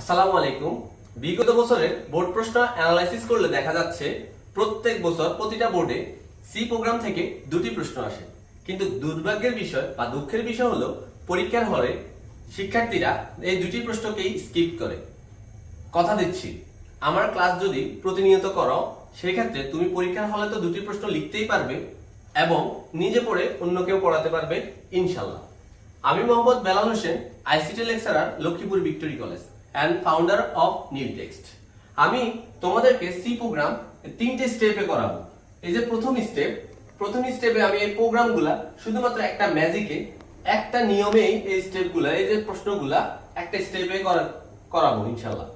আসসালামু আলাইকুম। বিগত বছরের বোর্ড প্রশ্ন অ্যানালাইসিস করলে দেখা যাচ্ছে প্রত্যেক বছর প্রতিটা বোর্ডে সি প্রোগ্রাম থেকে দুটি প্রশ্ন আসে। কিন্তু দুর্ভাগ্যের বিষয় বা দুঃখের বিষয় হলো পরীক্ষার হলে শিক্ষার্থীরা এই দুটি প্রশ্নকেই স্কিপ করে। কথা দিচ্ছি, আমার ক্লাস যদি প্রতিনিয়ত করো সেই ক্ষেত্রে তুমি পরীক্ষার হলে তো দুটি প্রশ্ন লিখতেই পারবে এবং নিজে পড়ে অন্য কেউ পড়াতে পারবে, ইনশাল্লাহ। আমি Mohammad Belal Hossain, ICT lecturer Lakshmipur Victory College. And founder of new text আমি তোমাদেরকে সি প্রোগ্রাম তিনটে স্টেপে করাবো। এই যে প্রথম স্টেপ প্রথম স্টেপে আমি এই প্রোগ্রামগুলা শুধুমাত্র একটা ম্যাজিকে একটা নিয়মেই এই স্টেপগুলা এই যে প্রশ্নগুলা, একটা স্টেপে করাবো ইনশাল্লাহ।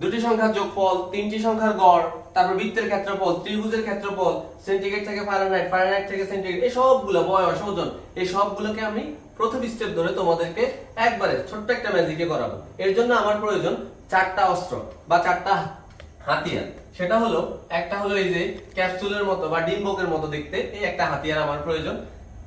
দুটি সংখ্যার যোগফল, তিনটি সংখ্যার গড়, তারপর বৃত্তের ক্ষেত্রফল, ত্রিভুজের ক্ষেত্রফল সেন্টিগ্রেড থেকে ফারেনহাইট ফারেনহাইট থেকে সেন্টিগ্রেড এই সবগুলো বয়স, ওজন, এই সবগুলোকে আমি প্রথম স্টেপ ধরে তোমাদেরকে একবারে ছোট্ট একটা ম্যাজিকে করাবো। এর জন্য আমার প্রয়োজন চারটা অস্ত্র বা চারটা হাতিয়ার। সেটা হলো, একটা হলো এই যে ক্যাপসুলের মতো বা ডিম্বকের মতো দেখতে, এই একটা হাতিয়ার আমার প্রয়োজন।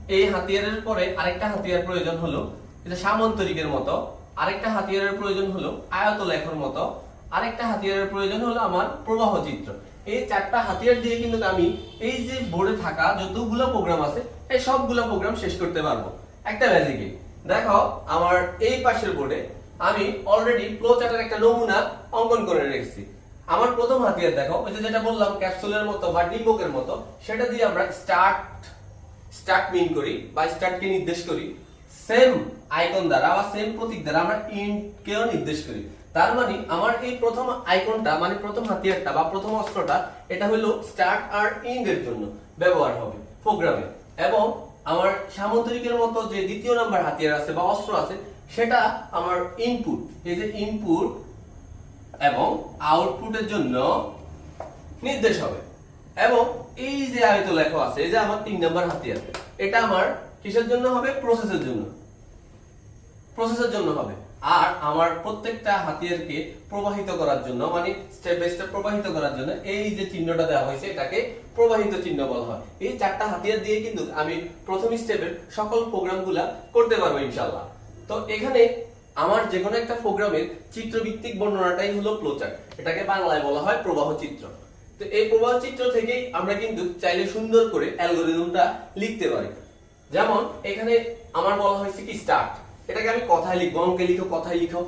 এই হাতিয়ারের পরে আরেকটা হাতিয়ার প্রয়োজন হলো এটা সামন্তরিকের মতো। আরেকটা হাতিয়ারের প্রয়োজন হলো আয়তলেখর মতো। আরেকটা হাতিয়ারের প্রয়োজন হলো আমার প্রবাহ চিত্র। এই চারটা হাতিয়ার দিয়ে কিন্তু আমি এই যে বোর্ডে থাকা যতগুলো প্রোগ্রাম আছে, এই সবগুলো প্রোগ্রাম শেষ করতে পারব। একটা ম্যাজিকে দেখো, আমার এই পাশের বোর্ডে আমি অলরেডি ফ্লো চার্টের একটা নমুনা অঙ্কন করে রেখেছি। আমার প্রথম হাতিয়ার দেখো, ওই যে যেটা বললাম ক্যাপসুলের মতো বা ডিম্বকের মতো, সেটা দিয়ে আমরা স্টার্ট স্টার্ট মিন করি বা স্টার্টকে নির্দেশ করি। সেম আইকন দ্বারা বা সেম প্রতীক দ্বারা আমরা ইন্ট কেও নির্দেশ করি। তার মানে আমার এই প্রথম আইকনটা মানে প্রথম হাতিয়ারটা বা প্রথম অস্ত্রটা, এটা হলো স্টার্ট আর ইন্ড এর জন্য ব্যবহার হবে প্রোগ্রামে এবং আমার সামুদ্রিকের মতো যে দ্বিতীয় নাম্বার হাতিয়ার আছে বা অস্ত্র আছে, সেটা আমার ইনপুট এই যে ইনপুট এবং আউটপুটের জন্য নির্দেশ হবে। এবং এই যে আয়ত লেখা আছে, এই যে আমার তিন নাম্বার হাতিয়ার, এটা আমার কিসের জন্য হবে? প্রসেসের জন্য। প্রসেসের জন্য হবে। আর আমার প্রত্যেকটা হাতিয়ারকে প্রবাহিত করার জন্য মানে স্টেপ বাই স্টেপ প্রবাহিত করার জন্য এই যে চিহ্নটা দেওয়া হয়েছে, এটাকে প্রবাহিত চিহ্ন বলা হয়। এই চারটা হাতিয়ার দিয়ে কিন্তু আমি প্রথম স্টেপের সকল প্রোগ্রামগুলা করতে পারব ইনশাআল্লাহ। তো এখানে আমার যে কোনো একটা প্রোগ্রামের চিত্রভিত্তিক বর্ণনাটাই হলো ফ্লোচার্ট এটাকে বাংলায় বলা হয় প্রবাহ চিত্র। তো এই প্রবাহ চিত্র থেকেই আমরা কিন্তু চাইলে সুন্দর করে অ্যালগোরিদমটা লিখতে পারি। যেমন এখানে আমার বলা হয়েছে কি স্টার্ট এটাকে আমি কথায় লিখব, অঙ্কে লিখো, কথায় লিখো।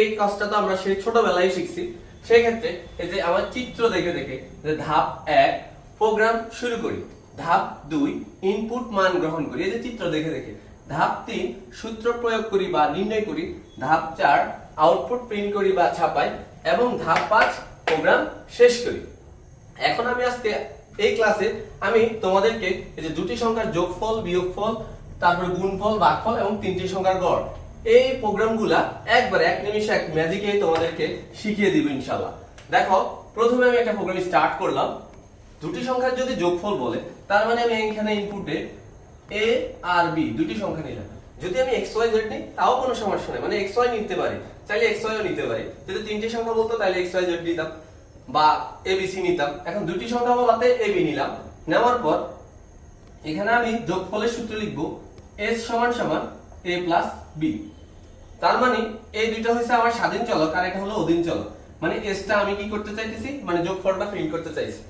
এই কাজটা তো আমরা সেই ছোটবেলায় শিখছি। সেই ক্ষেত্রে এই যে আমার চিত্র দেখে দেখে যে ধাপ এক প্রোগ্রাম শুরু করি। ধাপ দুই ইনপুট মান গ্রহণ করি। এই যে চিত্র দেখে দেখে। ধাপ তিন, সূত্র প্রয়োগ করি বা নির্ণয় করি। ধাপ চার আউটপুট প্রিন্ট করি বা ছাপাই। এবং ধাপ পাঁচ প্রোগ্রাম শেষ করি। এখন আমি আজকে এই ক্লাসে আমি তোমাদেরকে এই যে দুটি সংখ্যার যোগফল, বিয়োগফল তারপরে গুণফল ভাগফল এবং তিনটি সংখ্যার গড়। এই প্রোগ্রামগুলা একবার এক নিমিষে এক ম্যাজিকে তোমাদেরকে শিখিয়ে দিব ইনশাল্লাহ দেখো, প্রথমে আমি একটা প্রোগ্রাম স্টার্ট করলাম। দুটি সংখ্যার যদি যোগফল বলে, তার মানে আমি এখানে ইনপুটে এ আর বি দুটি সংখ্যা নিলাম। যদি আমি এক্স ওয়াই জেড নিই, তাও কোনো সমস্যা নেই। মানে এক্স ওয়াই নিতে পারি। চাইলে এক্স ওয়াইও নিতে পারি। যদি তিনটি সংখ্যা বলতো তাহলে এক্স ওয়াই জেড নিতাম। বা এবিসি নিতাম। এখন দুটি সংখ্যা বলাতে এবি নিলাম। নেওয়ার পর, এখানে আমি যোগফলের সূত্র লিখব। এস সমান সমান এ প্লাস বি তার মানে এই দুইটা হচ্ছে আমার স্বাধীন চলক আর এটা হলো অধীন চলক। মানে এসটা আমি কি করতে চাইতেছি? মানে যোগফলটা প্রিন্ট করতে চাইছি।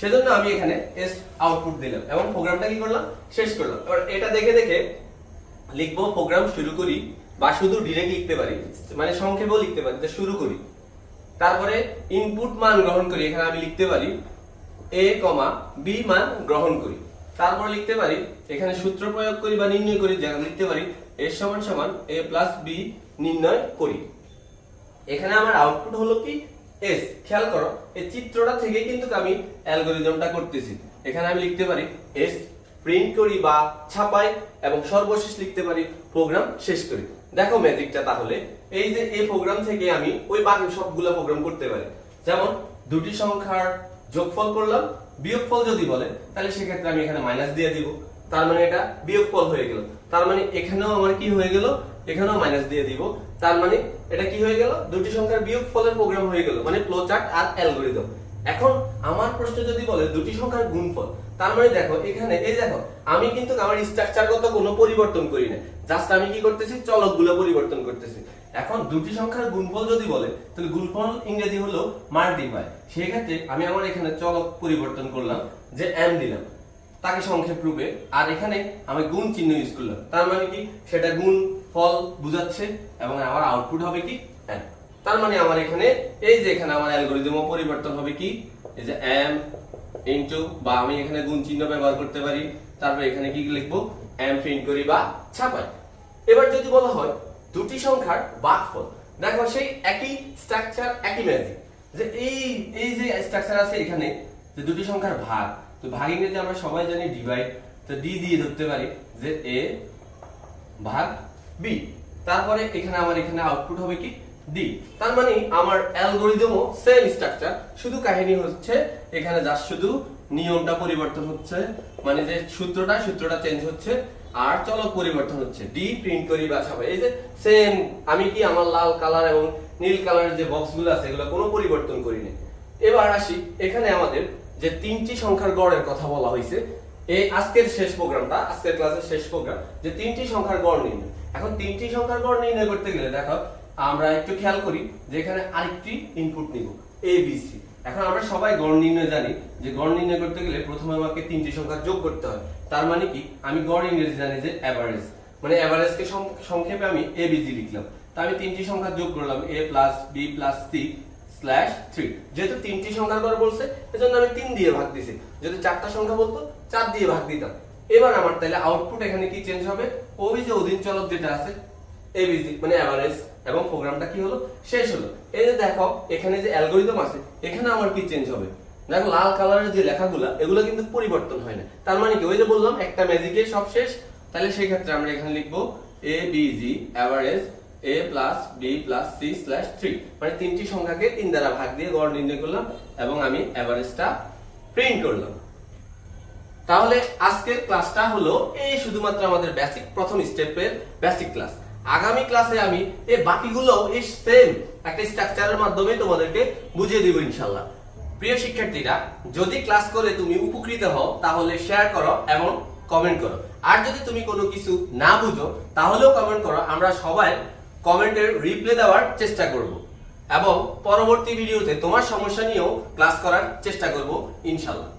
সেজন্য আমি এখানে এস আউটপুট দিলাম এবং প্রোগ্রামটা কি করলাম? শেষ করলাম। এবার এটা দেখে দেখে লিখব প্রোগ্রাম শুরু করি বা শুধু ডিরেক্ট লিখতে পারি। মানে সংক্ষেপেও লিখতে পারি শুরু করি। তারপরে ইনপুট মান গ্রহণ করি। এখানে আমি লিখতে পারি এ কমা বি মান গ্রহণ করি। তারপর লিখতে পারি, এখানে সূত্র প্রয়োগ করি বা নির্ণয় করি, যা লিখতে পারি এর সমান সমান এ প্লাস বি নির্ণয় করি। এখানে আমার আউটপুট হলো কি? এস খেয়াল করো, এই চিত্রটা থেকে কিন্তু আমি অ্যালগোরিদমটা করতেছি। এখানে আমি লিখতে পারি এস প্রিন্ট করি বা ছাপাই এবং সর্বশেষ লিখতে পারি প্রোগ্রাম শেষ করি। দেখো ম্যাজিকটা তাহলে। এই যে এই প্রোগ্রাম থেকে আমি ওই বাকি সবগুলো প্রোগ্রাম করতে পারি। যেমন, দুটি সংখ্যার যোগফল করলাম বিয়োগফল যদি বলে, তাহলে সেক্ষেত্রে আমি এখানে মাইনাস দিয়ে দিব। তার মানে এটা বিয়োগফল হয়ে গেল। তার মানে এখানেও আমার কি হয়ে গেল? এখানেও মাইনাস দিয়ে দিব। তার মানে এটা কি হয়ে গেল? দুটি সংখ্যার বিয়োগফলের প্রোগ্রাম হয়ে গেল মানে ফ্লো চার্ট আর অ্যালগোরিদম এখন আমার প্রশ্ন যদি বলে দুটি সংখ্যার গুণফল, তার মানে দেখো, এখানে, এই দেখো, আমি কিন্তু আমার স্ট্রাকচারগত কোনো পরিবর্তন করি না জাস্ট আমি কি করতেছি? চলকগুলো পরিবর্তন করতেছি। এখন দুটি সংখ্যার গুণফল যদি বলে, তাহলে গুণফল ইংরেজি হলো মাল্টিপ্লাই। সেই ক্ষেত্রে আমি আমার এখানে চলক পরিবর্তন করলাম, যে এম দিলাম। তাকে সংক্ষেপ রূপে। আর এখানে আমি গুণ চিহ্ন ইউজ করলাম। তার মানে কি? সেটা গুণ ফল বুঝাচ্ছে এবং আমার আউটপুট হবে কি এম তার মানে আমার এখানে এই যে এখানে আমার অ্যালগরিদমও পরিবর্তন হবে কি? এই যে এম ইনটু বা আমি এখানে গুণ চিহ্ন ব্যবহার করতে পারি। তারপর এখানে কি লিখব? এম প্রিন্ট করি বা ছাপাই। এবার যদি বলা হয় দুটি সংখ্যার ভাগফল দেখো সেই একই স্ট্রাকচার একই ম্যাজিক যে এই এই যে স্ট্রাকচার আছে এখানে, যে দুটি সংখ্যার ভাগ, তো ভাগ ইংরেজি আমরা সবাই জানি ডিভাইড তো ডি দিয়ে ধরতে পারি যে এ ভাগ বি তারপরে এখানে আমার এখানে আউটপুট হবে কি? ডি তার মানে আমার অ্যালগরিদমও সেম স্ট্রাকচার শুধু কাহিনী হচ্ছে এখানে যা শুধু নিয়মটা পরিবর্তন হচ্ছে মানে যে সূত্রটা সূত্রটা চেঞ্জ হচ্ছে আর চলক পরিবর্তন হচ্ছে ডি প্রিন্ট করি এই যে সেম আমি কি আমার লাল কালার এবং নীল কালারের যে বক্সগুলো আছে, এগুলো কোনো পরিবর্তন এবার আসি, এখানে আমাদের যে তিনটি সংখ্যার গড়ের কথা বলা হয়েছে এই আজকের শেষ প্রোগ্রামটা, আজকের ক্লাসের শেষ প্রোগ্রাম, যে তিনটি সংখ্যার গড় নির্ণয়। এখন তিনটি সংখ্যার গড় নির্ণয় করতে গেলে, দেখো, আমরা একটু খেয়াল করি যে এখানে আরেকটি ইনপুট নিব এ বি সি এখন আমরা সবাই গড় নির্ণয় জানি যে গড় নির্ণয় করতে গেলে প্রথমে আমাকে তিনটি সংখ্যা যোগ করতে হয়। তার মানে কি? আমি গড় ইংরেজি জানি যে অ্যাভারেজ মানে অ্যাভারেজকে সংক্ষেপে আমি এ বিজি লিখলাম। তা আমি তিনটি সংখ্যা যোগ করলাম A plus B plus C slash three যেহেতু তিনটি সংখ্যার গড় বলছে, এজন্য আমি তিন দিয়ে ভাগ দিছি। যদি চারটা সংখ্যা বলতো, চার দিয়ে ভাগ দিতাম। এবার আমার তাহলে আউটপুট এখানে কি চেঞ্জ হবে? ওই যে অধীন চলক যেটা আছে এবিসি মানে অ্যাভারেজ এবং প্রোগ্রামটা কি হলো? শেষ হলো। এই যে দেখো, এখানে যে অ্যালগরিদম আছে, এখানে আমার কি চেঞ্জ হবে? দেখো, লাল কালারের যে লেখাগুলা, এগুলো কিন্তু পরিবর্তন হয় না। তার মানে কি? ওই যে বললাম, একটা ম্যাজিকে সব শেষ। তাহলে সেই ক্ষেত্রে আমরা এখানে লিখব A B G average A plus B plus C slash three মানে তিনটি সংখ্যাকে তিন দ্বারা ভাগ দিয়ে গড় নির্ণয় করলাম, এবং আমি অ্যাভারেজটা প্রিন্ট করলাম। তাহলে আজকের ক্লাসটা হলো এই শুধুমাত্র আমাদের বেসিক প্রথম স্টেপের বেসিক ক্লাস আগামী ক্লাসে আমি এই বাকিগুলো এই সেম একটা স্ট্রাকচারের মাধ্যমে তোমাদেরকে বুঝিয়ে দিব ইনশাল্লাহ প্রিয় শিক্ষার্থীরা, যদি ক্লাস করে তুমি উপকৃত হও, তাহলে শেয়ার করো এবং কমেন্ট করো। আর যদি তুমি কোনো কিছু না বুঝো, তাহলেও কমেন্ট করো। আমরা সবাই কমেন্টের রিপ্লাই দেওয়ার চেষ্টা করব এবং পরবর্তী ভিডিওতে তোমার সমস্যা নিয়েও ক্লাস করার চেষ্টা করব ইনশাল্লাহ